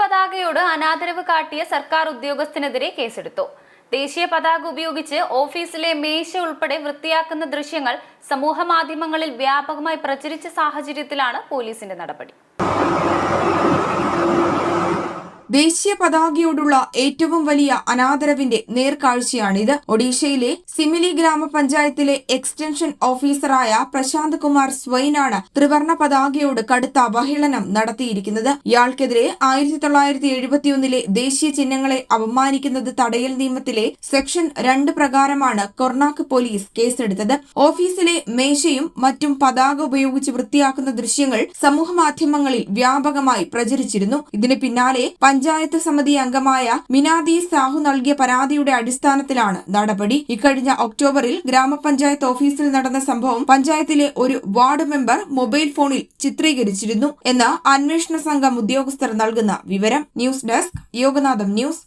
പതാകയോട് അനാദരവ് കാട്ടിയ സർക്കാർ ഉദ്യോഗസ്ഥനെതിരെ കേസെടുത്തു. ദേശീയ പതാക ഉപയോഗിച്ച് ഓഫീസിലെ മേശ ഉൾപ്പെടെ വൃത്തിയാക്കുന്ന ദൃശ്യങ്ങൾ സമൂഹ മാധ്യമങ്ങളിൽ വ്യാപകമായി പ്രചരിച്ച സാഹചര്യത്തിലാണ് പോലീസിന്റെ നടപടി. ദേശീയ പതാകയോടുള്ള ഏറ്റവും വലിയ അനാദരവിന്റെ നേർക്കാഴ്ചയാണിത് ഒഡീഷയിലെ സിമിലി ഗ്രാമപഞ്ചായത്തിലെ എക്സ്റ്റൻഷൻ ഓഫീസറായ പ്രശാന്ത് കുമാർ സ്വൈനാണ് ത്രിവർണ പതാകയോട് കടുത്ത അവഹേളനം നടത്തിയിരിക്കുന്നത്. ഇയാൾക്കെതിരെ ആയിരത്തി തൊള്ളായിരത്തി എഴുപത്തിയൊന്നിലെ ദേശീയ ചിഹ്നങ്ങളെ അപമാനിക്കുന്നത് തടയൽ നിയമത്തിലെ സെക്ഷൻ രണ്ട് പ്രകാരമാണ് കൊർണാക്ക് പോലീസ് കേസെടുത്തത്. ഓഫീസിലെ മേശയും മറ്റും പതാക ഉപയോഗിച്ച് വൃത്തിയാക്കുന്ന ദൃശ്യങ്ങൾ സമൂഹമാധ്യമങ്ങളിൽ വ്യാപകമായി പ്രചരിച്ചിരുന്നു. ഇതിന് പിന്നാലെ പഞ്ചായത്ത് സമിതി അംഗമായ മിനാദി സാഹു നൽകിയ പരാതിയുടെ അടിസ്ഥാനത്തിലാണ് നടപടി. ഇക്കഴിഞ്ഞ ഒക്ടോബറിൽ ഗ്രാമപഞ്ചായത്ത് ഓഫീസിൽ നടന്ന സംഭവം പഞ്ചായത്തിലെ ഒരു വാർഡ് മെമ്പർ മൊബൈൽ ഫോണിൽ ചിത്രീകരിച്ചിരുന്നു എന്ന് അന്വേഷണ സംഘം ഉദ്യോഗസ്ഥർ നൽകുന്ന വിവരം. News desk Yoganatham news.